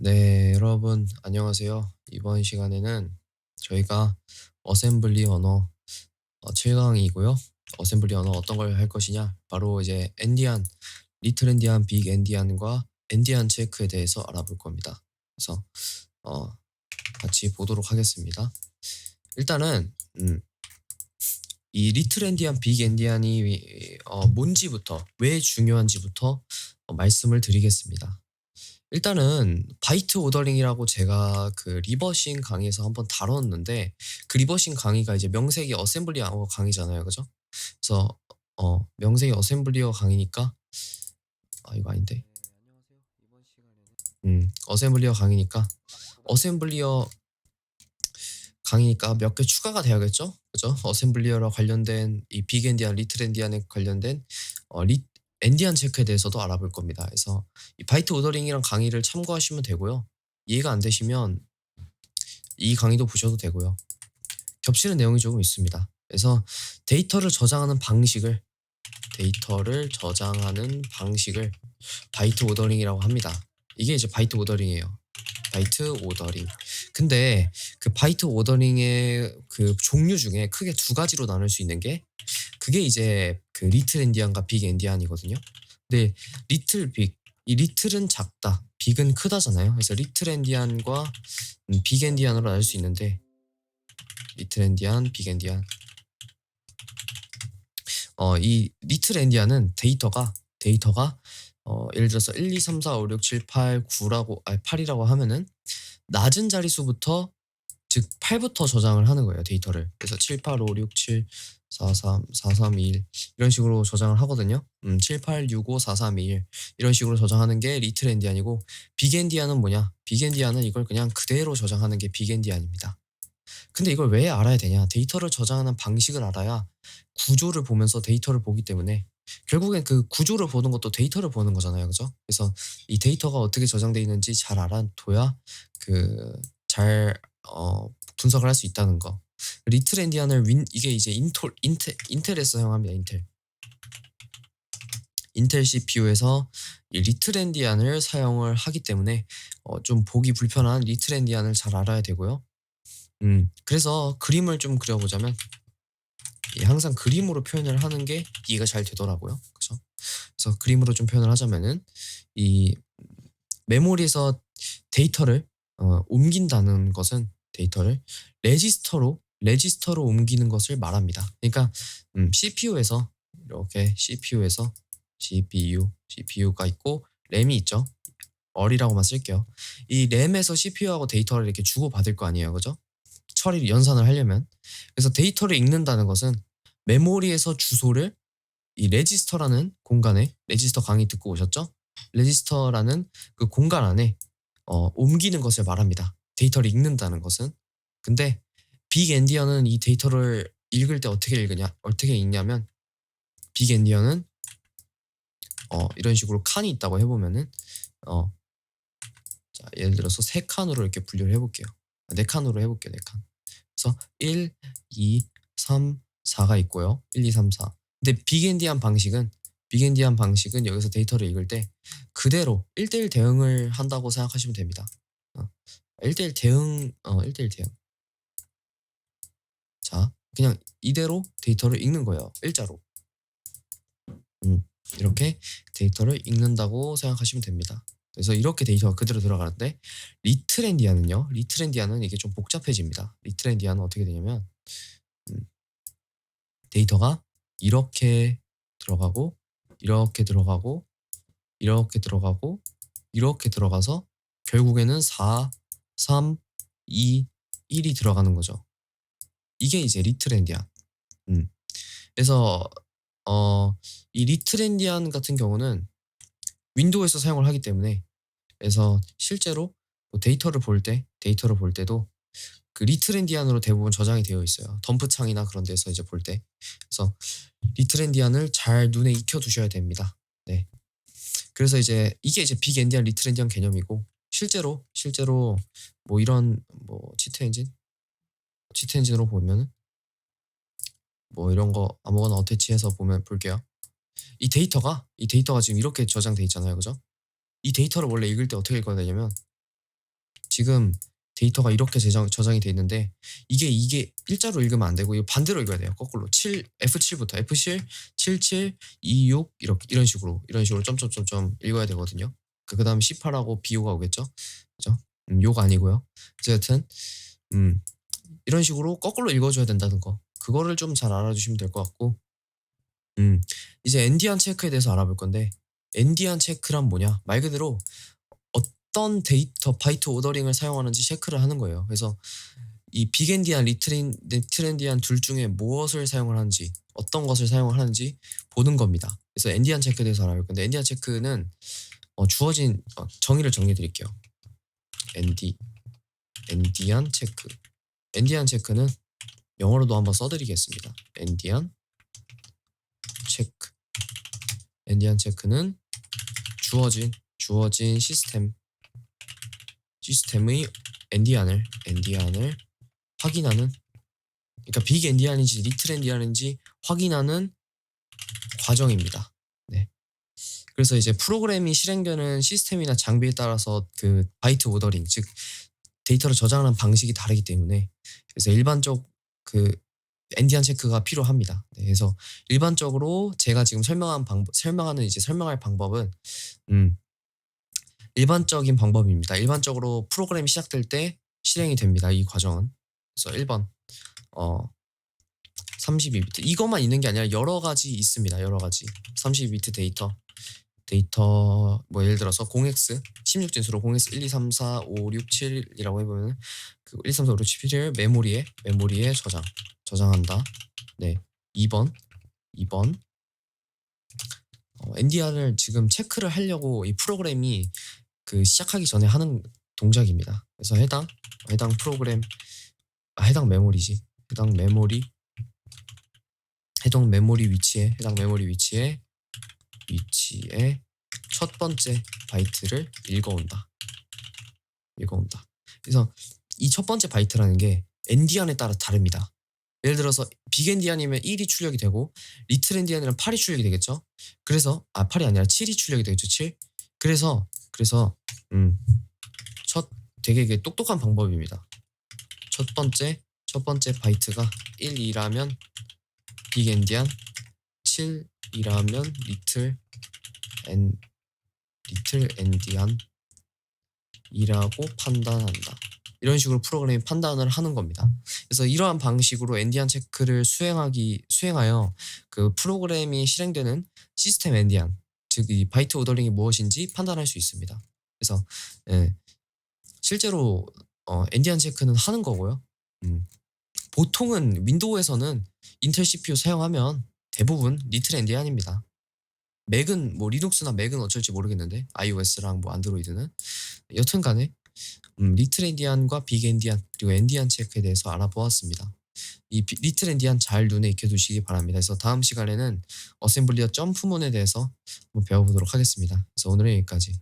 네, 여러분 안녕하세요. 이번 시간에는 저희가 어셈블리 언어 어, 7강이고요. 어셈블리 언어 어떤 걸 할 것이냐? 바로 이제 엔디안, 리틀 엔디안, 빅 엔디안과 엔디안 체크에 대해서 알아볼 겁니다. 그래서 어, 같이 보도록 하겠습니다. 일단은 음, 이 리틀 엔디안, 빅 엔디안이 어, 뭔지부터 왜 중요한지부터 어, 말씀을 드리겠습니다. 일단은 바이트 오더링이라고 제가 그 리버싱 강의에서 한번 다뤘는데 그 리버싱 강의가 이제 명색이 어셈블리어 강의잖아요. 그죠? 그래서 어 명색이 어셈블리어 강의니까 아 이거 아닌데. 음, 어셈블리어 강의니까 어셈블리어 강의니까 몇 개 추가가 돼야겠죠? 그죠? 어셈블리어랑 관련된 이 빅엔디안, 리틀 엔디안에 관련된 어, 리, 엔디안 체크에 대해서도 알아볼 겁니다. 그래서 이 바이트 오더링이랑 강의를 참고하시면 되고요. 이해가 안 되시면 이 강의도 보셔도 되고요. 겹치는 내용이 조금 있습니다. 그래서 데이터를 저장하는 방식을 데이터를 저장하는 방식을 바이트 오더링이라고 합니다. 이게 이제 바이트 오더링이에요. 바이트 오더링. 근데 그 바이트 오더링의 그 종류 중에 크게 두 가지로 나눌 수 있는 게 그게 이제 그 리틀 엔디안과 빅 엔디안이거든요. 근데 리틀 빅, 이 리틀은 작다, 빅은 크다잖아요. 그래서 리틀 엔디안과 음, 빅 엔디안으로 나눌 수 있는데 리틀 엔디안, 빅 엔디안. 어, 이 리틀 엔디안은 데이터가 데이터가 어, 예를 들어서 1, 2, 3, 4, 5, 6, 7, 8, 9라고 아니 8이라고 하면은 낮은 자릿수부터 즉 8부터 저장을 하는 거예요 데이터를 그래서 7, 8, 5, 6, 7, 4, 3, 4, 3, 2, 1 이런 식으로 저장을 하거든요 음, 7, 8, 6, 5, 4, 3, 2, 1 이런 식으로 저장하는 게 리틀 엔디안이고 빅엔디안은 뭐냐 빅엔디안은 이걸 그냥 그대로 저장하는 게 빅엔디안입니다 근데 이걸 왜 알아야 되냐 데이터를 저장하는 방식을 알아야 구조를 보면서 데이터를 보기 때문에 결국엔 그 구조를 보는 것도 데이터를 보는 거잖아요. 그죠? 그래서 이 데이터가 어떻게 저장되어 있는지 잘 알아둬야 그잘 어, 분석을 할 수 있다는 거. 리틀 엔디안을 윈 이게 이제 인톨 인텔 인텔에서 사용합니다. 인텔. 인텔 CPU에서 이 리틀 엔디안을 사용을 하기 때문에 어, 좀 보기 불편한 리틀 엔디안을 잘 알아야 되고요. 음, 그래서 그림을 좀 그려보자면 이 항상 그림으로 표현을 하는 게 이해가 잘 되더라고요. 그죠? 그래서 그림으로 좀 표현을 하자면은 이 메모리에서 데이터를 어, 옮긴다는 것은 데이터를 레지스터로 레지스터로 옮기는 것을 말합니다. 그러니까 음, CPU에서 이렇게 CPU에서 CPU, CPU가 있고 램이 있죠. 어리라고만 쓸게요. 이 램에서 CPU하고 데이터를 이렇게 주고 받을 거 아니에요, 그죠? 처리 연산을 하려면 그래서 데이터를 읽는다는 것은 메모리에서 주소를 이 레지스터라는 공간에 레지스터 강의 듣고 오셨죠? 레지스터라는 그 공간 안에 어, 옮기는 것을 말합니다. 데이터를 읽는다는 것은 근데 빅 엔디어는 이 데이터를 읽을 때 어떻게 읽으냐 어떻게 읽냐면 빅 엔디어는 어, 이런 식으로 칸이 있다고 해보면은 어, 자, 예를 들어서 세 칸으로 이렇게 분류를 해볼게요. 네 칸으로 해볼게요. 네 칸. 그래서 1, 2, 3, 4가 있고요. 1, 2, 3, 4. 근데 빅엔디안 방식은 빅엔디안 방식은 여기서 데이터를 읽을 때 그대로 1대1 대응을 한다고 생각하시면 됩니다. 어, 1대1 대응, 어, 1대1 대응. 자, 그냥 이대로 데이터를 읽는 거예요. 일자로. 음, 이렇게 데이터를 읽는다고 생각하시면 됩니다. 그래서 이렇게 데이터가 그대로 들어가는데 리트렌디아는요. 리트렌디아는 이게 좀 복잡해집니다. 리트렌디아는 어떻게 되냐면 음, 데이터가 이렇게 들어가고 이렇게 들어가고 이렇게 들어가고 이렇게 들어가서 결국에는 4, 3, 2, 1이 들어가는 거죠. 이게 이제 리트렌디안. 음. 그래서 어, 이 리트렌디안 같은 경우는 윈도우에서 사용을 하기 때문에 그래서 실제로 뭐 데이터를 볼 때, 데이터를 볼 때도 그 리트렌디안으로 대부분 저장이 되어 있어요. 덤프 창이나 그런 데서 이제 볼 때. 그래서 리트렌디안을 잘 눈에 익혀 두셔야 됩니다. 네. 그래서 이제 이게 이제 빅 엔디안, 리트렌디안 개념이고 실제로 실제로 뭐 이런 뭐 치트 엔진 치트 엔진으로 보면은 뭐 이런 거 아무거나 어태치해서 보면 볼게요. 이 데이터가 이 데이터가 지금 이렇게 저장돼 있잖아요. 그죠? 이 데이터를 원래 읽을 때 어떻게 읽어야 되냐면 지금 데이터가 이렇게 저장, 저장이 돼 있는데 이게 이게 일자로 읽으면 안 되고 이거 반대로 읽어야 돼요. 거꾸로 7 F7부터 F7 77 26 이렇게 이런 식으로 이런 식으로 점점점점 읽어야 되거든요. 그 다음에 18하고 비호가 오겠죠. 그죠? 음, 욕 아니고요. 어쨌든 음, 이런 식으로 거꾸로 읽어줘야 된다는 거. 그거를 좀 잘 알아주시면 될 것 같고 음, 이제 엔디안 체크에 대해서 알아볼 건데 엔디안 체크란 뭐냐? 말 그대로 어떤 데이터 바이트 오더링을 사용하는지 체크를 하는 거예요. 그래서 이 빅엔디안, 리트린, 리트렌디안 둘 중에 무엇을 사용을 하는지 어떤 것을 사용을 하는지 보는 겁니다. 그래서 엔디안 체크에 대해서 알아볼 건데 엔디안 체크는 어, 주어진 어, 정의를 정리해 드릴게요. 엔디 엔디안 체크 엔디안 체크는 영어로도 한번 써드리겠습니다. 엔디안 체크 엔디안 체크는 주어진 주어진 시스템 시스템의 엔디안을 엔디안을 확인하는 그러니까 빅 엔디안인지 리틀 엔디안인지 확인하는 과정입니다. 네. 그래서 이제 프로그램이 실행되는 시스템이나 장비에 따라서 그 바이트 오더링 즉 데이터를 저장하는 방식이 다르기 때문에 그래서 일반적 그 엔디안 체크가 필요합니다. 네, 그래서 일반적으로 제가 지금 설명한 방법, 설명하는 이제 설명할 방법은 음, 일반적인 방법입니다. 일반적으로 프로그램이 시작될 때 실행이 됩니다. 이 과정은. 그래서 1번 어 32비트 이것만 있는 게 아니라 여러 가지 있습니다. 여러 가지 32비트 데이터 데이터 뭐 예를 들어서 0x 16진수로 0x 1 2 3 4 5 6 7이라고 해보면 그 1 2 3 4 5 6 7을 메모리에 메모리에 저장 저장한다. 네 2번 2번 어, NDR을 지금 체크를 하려고 이 프로그램이 그 시작하기 전에 하는 동작입니다. 그래서 해당 해당 프로그램 아, 해당 메모리지 해당 메모리 해당 메모리 위치에 해당 메모리 위치에 위치에 첫 번째 바이트를 읽어온다. 읽어온다. 그래서 이 첫 번째 바이트라는 게 엔디안에 따라 다릅니다. 예를 들어서 빅엔디안이면 1이 출력이 되고 리틀 엔디안이면 8이 출력이 되겠죠. 그래서 아 8이 아니라 7이 출력이 되겠죠. 7. 그래서 그래서 음 첫 되게 이게 똑똑한 방법입니다. 첫 번째 첫 번째 바이트가 1이라면 빅엔디안 7이라면 리틀 엔 리틀 엔디안 이라고 판단한다. 이런 식으로 프로그램이 판단을 하는 겁니다. 그래서 이러한 방식으로 엔디안 체크를 수행하기 수행하여 그 프로그램이 실행되는 시스템 엔디안 즉 이 바이트 오더링이 무엇인지 판단할 수 있습니다. 그래서 예, 실제로 어, 엔디안 체크는 하는 거고요. 음, 보통은 윈도우에서는 인텔 CPU 사용하면 대부분 리틀 엔디안입니다. 맥은 뭐 리눅스나 맥은 어쩔지 모르겠는데 iOS랑 뭐 안드로이드는 여튼간에 음, 리틀 엔디안과 빅 엔디안 그리고 엔디안 체크에 대해서 알아보았습니다. 이 엔디안 잘 눈에 익혀두시기 바랍니다. 그래서 다음 시간에는 어셈블리어 점프문에 대해서 배워보도록 하겠습니다. 그래서 오늘은 여기까지.